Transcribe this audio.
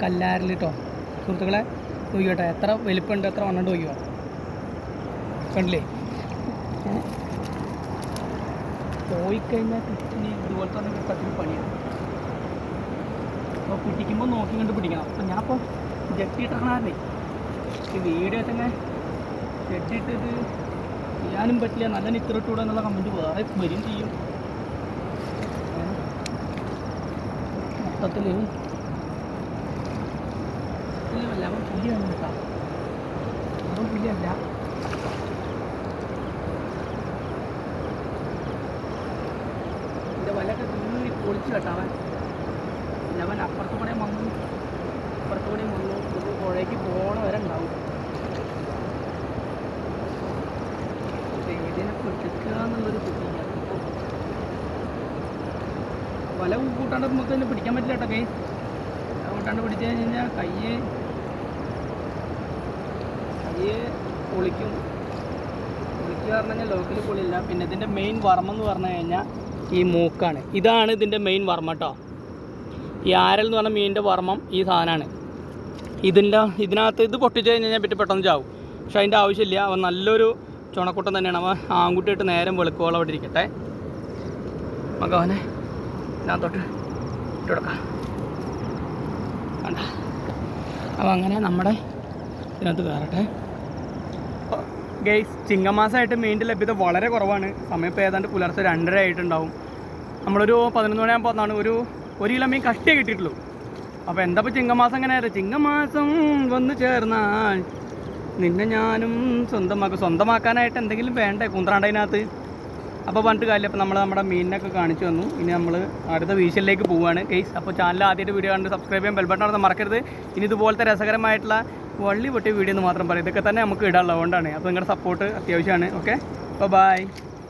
കല്ലാരിൽ കേട്ടോ സുഹൃത്തുക്കളെ നോക്കിയോട്ടെ എത്ര വലിപ്പമുണ്ട് എത്ര വണ്ണം തൂക്കിയോ കണ്ടില്ലേ? പോയിക്കഴിഞ്ഞാൽ പോയി കഴിഞ്ഞാൽ കിട്ടിന് ഇതുപോലെ തന്നെ കിട്ടത്തിന് പണിയാണ്. അപ്പോൾ പിടിക്കുമ്പോൾ നോക്കി കണ്ട് പിടിക്കണം. അപ്പം ഞാനിപ്പോൾ ജെട്ടി ഇട്ടിറങ്ങാറില്ലേ ഈ വീഡിയോ തന്നെ ജെട്ടി ഇത് ചെയ്യാനും പറ്റില്ല നല്ല നിക്കറിട്ടൂടെ എന്നുള്ള കമന്റ് വേറെ വരും ചെയ്യും? മൊത്തത്തിൽ പുല്ലുമല്ല അവൻ പുലിയാണ് കേട്ടോ. അവൻ പുലിയല്ല. എന്റെ വലയൊക്കെ തിന്നി പൊളിച്ചു കേട്ടോ അവൻ. അവൻ അപ്പുറത്ത് കൂടെ വന്നു അപ്പുറത്ത് കൂടെ വന്നു ഇത് പുഴയ്ക്ക് പോകണ വരെ ഉണ്ടാവും. ഇതിനെ പൊട്ടിക്കുക എന്നുള്ളൊരു കുട്ടിയാണ് വല കൂട്ടാണ്ട് നമുക്ക് തന്നെ പിടിക്കാൻ പറ്റില്ല കേട്ടോ കൈ. കൂട്ടാണ്ട് പിടിച്ചു കഴിഞ്ഞ് കഴിഞ്ഞാൽ കയ്യ് കയ്യ് പൊളിക്കും. പൊളിക്കുക പറഞ്ഞു കഴിഞ്ഞാൽ ലോക്കൽ പൊളിയില്ല. പിന്നെ ഇതിന്റെ മെയിൻ വർമ്മ എന്ന് പറഞ്ഞു കഴിഞ്ഞാൽ ഈ മൂക്കാണ്. ഇതാണ് ഇതിന്റെ മെയിൻ വർമ്മ കേട്ടോ ഈ ആരൽ എന്ന് പറഞ്ഞ മീനിന്റെ വർമ്മം ഈ സാധനമാണ്. ഇതിന്റെ ഇതിനകത്ത് ഇത് പൊട്ടിച്ച് കഴിഞ്ഞ് കഴിഞ്ഞാൽ പറ്റി പെട്ടെന്ന് ചാവും. പക്ഷേ അതിന്റെ ആവശ്യമില്ല. അവൻ നല്ലൊരു ചുണക്കൂട്ടം തന്നെയാണ്. അവൻ ആൺകുട്ടിയിട്ട് നേരം വെളുക്കോളം അവിടെ ഇരിക്കട്ടെ. നമുക്ക് അവനെ ഇതിനകത്തോട്ട് ഇട്ട് കൊടുക്കാം. കണ്ട? അപ്പോൾ അങ്ങനെ നമ്മുടെ ഇതിനകത്ത് കയറട്ടെ. ഗെയ്സ് ചിങ്ങമാസമായിട്ട് മീനിന്റെ ലഭ്യത വളരെ കുറവാണ്. സമയം ഇപ്പോൾ ഏതാണ്ട് പുലർച്ചെ രണ്ടര ആയിട്ടുണ്ടാവും. നമ്മളൊരു പതിനൊന്ന് മണിയാകുമ്പോൾ വന്നാണ് ഒരു ഒരു കിലോ മീൻ കഷ്ടിയേ കിട്ടിയിട്ടുള്ളൂ. അപ്പോൾ എന്താ ഇപ്പോൾ ചിങ്ങമാസം എങ്ങനെ ആയിരുന്നു ചിങ്ങമാസം വന്നു ചേർന്നാൽ നിന്നെ ഞാനും സ്വന്തമാക്കും. സ്വന്തമാക്കാനായിട്ട് എന്തെങ്കിലും വേണ്ടേ കുന്ത്രാണ്ടതിനകത്ത് അപ്പോൾ പറഞ്ഞിട്ട് കാര്യം അപ്പോൾ നമ്മൾ നമ്മുടെ മീനിനൊക്കെ കാണിച്ചു വന്നു ഇനി നമ്മൾ അടുത്ത വീശലിലേക്ക് പോവുകയാണ് കേസ് അപ്പോൾ ചാനൽ ആദ്യമായിട്ട് വീഡിയോ കണ്ട് സബ്സ്ക്രൈബ് ചെയ്യാൻ ബെൽബട്ടൺ മറക്കരുത് ഇനി ഇതുപോലത്തെ രസകരമായിട്ടുള്ള വള്ളി പൊട്ടിയ വീഡിയോ എന്ന് മാത്രം പറയും. ഇതൊക്കെ തന്നെ നമുക്ക് ഇടാനുള്ളത്. അതുകൊണ്ടാണ്. അപ്പോൾ നിങ്ങളുടെ സപ്പോർട്ട് അത്യാവശ്യമാണ്. ഓക്കെ അപ്പോൾ ബൈ